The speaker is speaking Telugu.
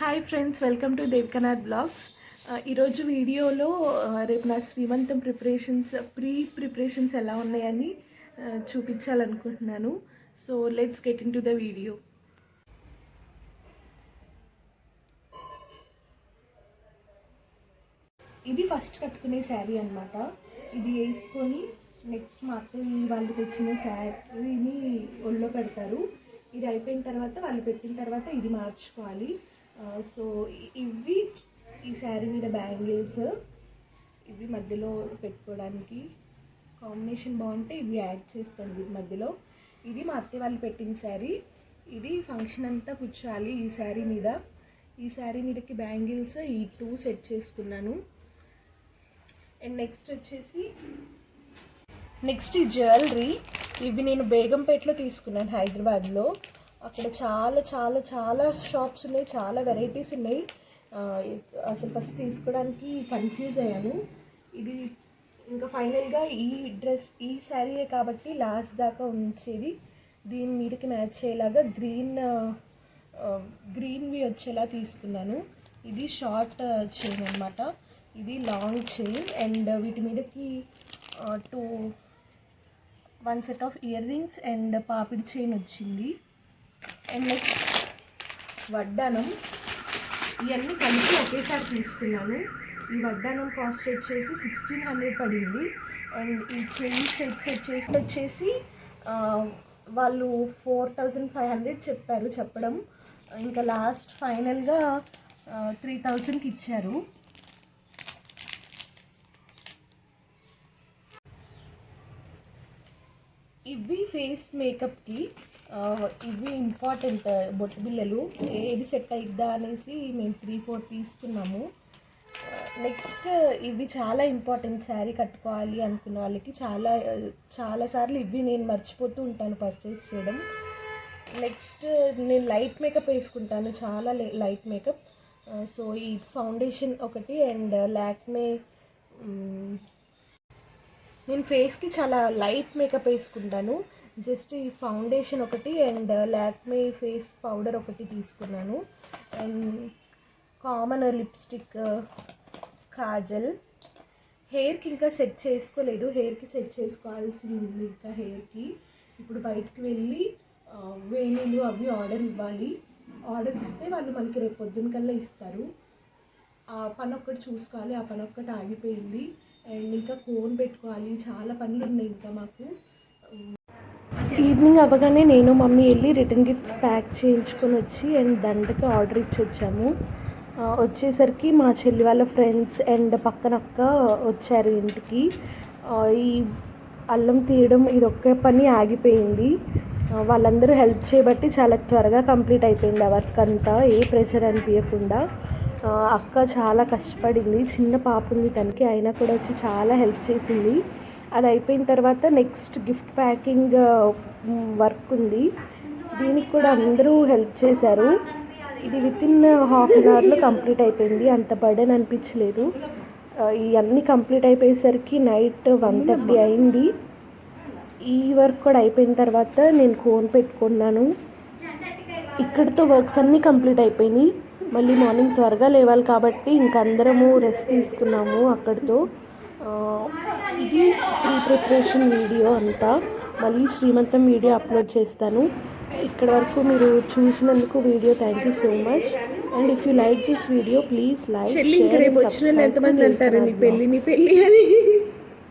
Hi friends welcome to Devikanath blogs ఈరోజు వీడియోలో uh, రేపు నా శ్రీమంతం ప్రిపరేషన్స్ ప్రీ ప్రిపరేషన్స్ ఎలా ఉన్నాయని uh, చూపించాలనుకుంటున్నాను. So let's get into the video ఇది ఫస్ట్ కట్టుకునే శారీ అనమాట ఇది వేసుకొని నెక్స్ట్ మా అత్తయ్య వాళ్ళు తెచ్చిన శారీని ఒళ్ళో పెడతారు. ఇది అయిపోయిన తర్వాత వాళ్ళు పెట్టిన తర్వాత ఇది మార్చుకోవాలి. Uh, సో ఇవి ఈ శారీ మీద బ్యాంగిల్స్ ఇవి మధ్యలో పెట్టుకోవడానికి కాంబినేషన్ బాగుంటే ఇవి యాడ్ చేస్తాను వీటి మధ్యలో. ఇది మా అత్తయ్య వాళ్ళు పెట్టిన శారీ. ఇది ఫంక్షన్ అంతా కూర్చోవాలి ఈ శారీ మీద. ఈ శారీ మీదకి బ్యాంగిల్స్ ఈ టూ సెట్ చేసుకున్నాను. అండ్ నెక్స్ట్ వచ్చేసి నెక్స్ట్ ఈ జ్యువెలరీ ఇవి నేను బేగంపేటలో తీసుకున్నాను హైదరాబాద్లో. అక్కడ చాలా చాలా చాలా షాప్స్ ఉన్నాయి చాలా వెరైటీస్ ఉన్నాయి. అసలు ఫస్ట్ తీసుకోవడానికి కన్ఫ్యూజ్ అయ్యాను. ఇది ఇంకా ఫైనల్గా ఈ డ్రెస్ ఈ శారీయే కాబట్టి లాస్ట్ దాకా ఉంచేది. దీని మీదకి మ్యాచ్ అయ్యేలాగా గ్రీన్ గ్రీన్వి వచ్చేలా తీసుకున్నాను. ఇది షార్ట్ చైన్ అనమాట ఇది లాంగ్ చైన్ అండ్ వీటి మీదకి two one set of ear rings and papdi chain వచ్చింది. అండ్ నెక్స్ట్ వడ్డానం ఇవన్నీ కలిపి ఒకేసారి తీసుకున్నాను. ఈ వడ్డానం కాస్ట్ వచ్చేసి సిక్స్టీన్ హండ్రెడ్ పడింది. అండ్ ఈ చైన్ సెట్స్ వచ్చేసి వచ్చేసి వాళ్ళు ఫోర్ థౌజండ్ ఫైవ్ హండ్రెడ్ చెప్పారు చెప్పడం. ఇంకా లాస్ట్ ఫైనల్గా త్రీ థౌజండ్కి ఇచ్చారు. ఇవి ఫేస్ మేకప్కి ఇవి ఇంపార్టెంట్ బొట్టు బిళ్ళలు. ఏది సెట్ అయిద్దా అనేసి మేము త్రీ ఫోర్ తీసుకున్నాము. నెక్స్ట్ ఇవి చాలా ఇంపార్టెంట్ శారీ కట్టుకోవాలి అనుకున్న వాళ్ళకి చాలా చాలా సార్లు ఇవి నేను మర్చిపోతూ ఉంటాను పర్చేస్ చేయడం. నెక్స్ట్ నేను లైట్ మేకప్ వేసుకుంటాను చాలా లైట్ మేకప్. సో ఈ ఫౌండేషన్ ఒకటి అండ్ లాక్మే నేను ఫేస్కి చాలా లైట్ మేకప్ వేసుకుంటాను. జస్ట్ ఈ ఫౌండేషన్ ఒకటి అండ్ లాక్మే ఫేస్ పౌడర్ ఒకటి తీసుకున్నాను. And common lipstick kajal. హెయిర్కి ఇంకా సెట్ చేసుకోలేదు. హెయిర్కి సెట్ చేసుకోవాల్సింది ఉంది ఇంకా హెయిర్కి ఇప్పుడు బయటకు వెళ్ళి uh, వేణీలు అవి ఆర్డర్ ఇవ్వాలి. ఆర్డర్ ఇస్తే వాళ్ళు మనకి రేపు పొద్దున కల్లా ఇస్తారు. ఆ పని ఒక్కటి చూసుకోవాలి. ఆ పని ఒక్కటి ఆగిపోయింది. అండ్ ఇంకా కోన్ పెట్టుకోవాలి. చాలా పనులు ఉన్నాయి ఇంకా మాకు. ఈవినింగ్ అవ్వగానే నేను మమ్మీ వెళ్ళి రిటర్న్ గిఫ్ట్స్ ప్యాక్ చేయించుకొని వచ్చి అండ్ దండకి ఆర్డర్ ఇచ్చి వచ్చాము. వచ్చేసరికి మా చెల్లి వాళ్ళ ఫ్రెండ్స్ అండ్ పక్కన అక్క వచ్చారు ఇంటికి. ఈ అల్లం తీయడం ఇది ఒక్క పని ఆగిపోయింది. వాళ్ళందరూ హెల్ప్ చేయబట్టి చాలా త్వరగా కంప్లీట్ అయిపోయింది ఆ వర్క్ అంతా. ఏ ప్రెషర్ అనిపించకుండా అక్క చాలా కష్టపడింది. చిన్న పాప ఉంది తనకి అయినా కూడా వచ్చి చాలా హెల్ప్ చేసింది. అది అయిపోయిన తర్వాత నెక్స్ట్ గిఫ్ట్ ప్యాకింగ్ వర్క్ ఉంది. దీనికి కూడా అందరూ హెల్ప్ చేశారు. ఇది విత్ ఇన్ హాఫ్ అన్ అవర్లో కంప్లీట్ అయిపోయింది. అంత బర్డెన్ అనిపించలేదు. ఇవన్నీ కంప్లీట్ అయిపోయేసరికి నైట్ వన్ థర్టీ అయింది. ఈ వర్క్ కూడా అయిపోయిన తర్వాత నేను కోన్ పెట్టుకున్నాను. ఇక్కడితో వర్క్స్ అన్నీ కంప్లీట్ అయిపోయినాయి. మళ్ళీ మార్నింగ్ త్వరగా లేవాలి కాబట్టి ఇంక అందరము రెస్ట్ తీసుకున్నాము అక్కడితో. ఇది ప్రీ ప్రిపరేషన్ వీడియో అంతా మళ్ళీ శ్రీమంతం వీడియో అప్లోడ్ చేస్తాను. ఇక్కడ వరకు మీరు చూసినందుకు video thank you so much and if you like this video please like వాళ్ళు ఎంతమంది అంటారు? నీ పెళ్ళి నీ పెళ్ళి అని.